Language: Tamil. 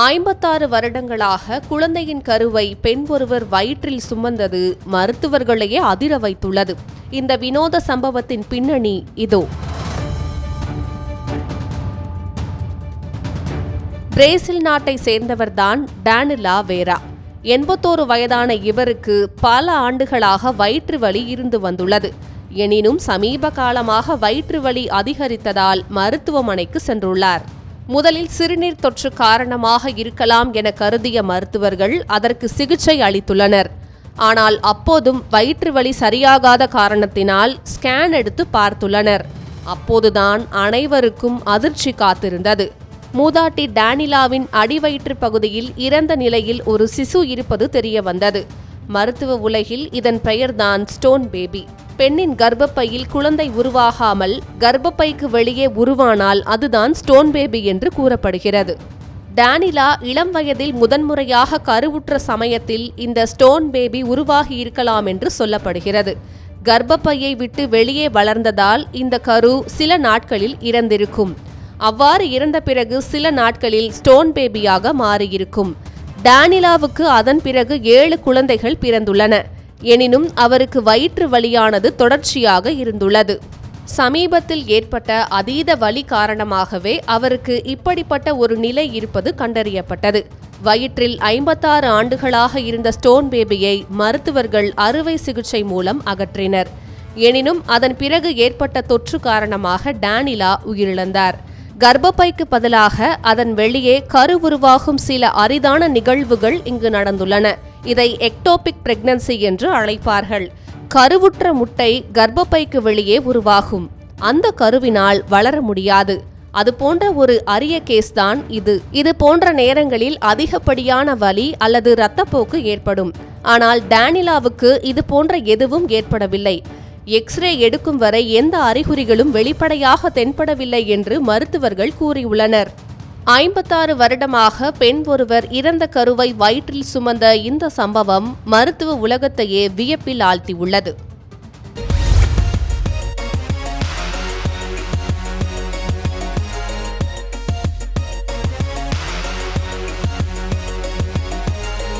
ஐம்பத்தாறு வருடங்களாக குழந்தையின் கருவை பெண் ஒருவர் வயிற்றில் சுமந்தது மருத்துவர்களையே அதிர வைத்துள்ளது. இந்த வினோத சம்பவத்தின் பின்னணி இதோ. பிரேசில் நாட்டை சேர்ந்தவர்தான் டேனிலா வேரா. எண்பத்தோரு வயதான இவருக்கு பல ஆண்டுகளாக வயிற்று வலி இருந்து வந்துள்ளது. எனினும் சமீப காலமாக வயிற்று வலி அதிகரித்ததால் மருத்துவமனைக்கு சென்றுள்ளார். முதலில் சிறுநீர் தொற்று காரணமாக இருக்கலாம் என கருதிய மருத்துவர்கள் அதற்கு சிகிச்சை அளித்துள்ளனர். ஆனால் அப்போதும் வயிற்று வலி சரியாகாத காரணத்தினால் ஸ்கேன் எடுத்து பார்த்துள்ளனர். அப்போதுதான் அனைவருக்கும் அதிர்ச்சி காத்திருந்தது. மூதாட்டி டேனிலாவின் அடிவயிற்று பகுதியில் இறந்த நிலையில் ஒரு சிசு இருப்பது தெரிய வந்தது மருத்துவ உலகில் இதன் பெயர்தான் ஸ்டோன் பேபி. பெண்ணின் கர்ப்பப்பையில் குழந்தை உருவாகாமல் கர்ப்பப்பைக்கு வெளியே உருவானால் அதுதான் ஸ்டோன் பேபி என்று கூறப்படுகிறது. டேனிலா இளம் வயதில் முதன்முறையாக கருவுற்ற சமயத்தில் இந்த ஸ்டோன் பேபி உருவாகியிருக்கலாம் என்று சொல்லப்படுகிறது. கர்ப்பப்பையை விட்டு வெளியே வளர்ந்ததால் இந்த கரு சில நாட்களில் இறந்திருக்கும். அவ்வாறு இறந்த பிறகு சில நாட்களில் ஸ்டோன் பேபியாக மாறியிருக்கும். டேனிலாவுக்கு அதன் பிறகு ஏழு குழந்தைகள் பிறந்துள்ளன. எனினும் அவருக்கு வயிற்று வலியானது தொடர்ச்சியாக இருந்துள்ளது. சமீபத்தில் ஏற்பட்ட அதீத வலி காரணமாகவே அவருக்கு இப்படிப்பட்ட ஒரு நிலை இருப்பது கண்டறியப்பட்டது. வயிற்றில் ஐம்பத்தாறு ஆண்டுகளாக இருந்த ஸ்டோன் பேபியை மருத்துவர்கள் அறுவை சிகிச்சை மூலம் அகற்றினர். எனினும் அதன் பிறகு ஏற்பட்ட தொற்று காரணமாக டேனிலா உயிரிழந்தார். கர்ப்பப்பைக்கு பதிலாக அதன் வெளியே கரு உருவாகும் சில அரிதான நிகழ்வுகள் இங்கு நடந்துள்ளன. இதை எக்டோபிக் பிரெக்னன்சி என்று அழைப்பார்கள். கருவுற்ற முட்டை கர்ப்பப்பைக்கு வெளியே உருவாகும். அந்த கருவினால் வளர முடியாது. அது போன்ற ஒரு அரிய கேஸ் தான் இது. இது போன்ற நேரங்களில் அதிகப்படியான வலி அல்லது இரத்தப்போக்கு ஏற்படும். ஆனால் டேனிலாவுக்கு இது போன்ற எதுவும் ஏற்படவில்லை. எக்ஸ்ரே எடுக்கும் வரை எந்த அறிகுறிகளும் வெளிப்படையாக தென்படவில்லை என்று மருத்துவர்கள் கூறியுள்ளனர். ஐம்பத்தாறு வருடமாக பெண் ஒருவர் இறந்த கருவை வயிற்றில் சுமந்த இந்த சம்பவம் மருத்துவ உலகத்தையே வியப்பில் ஆழ்த்தியுள்ளது.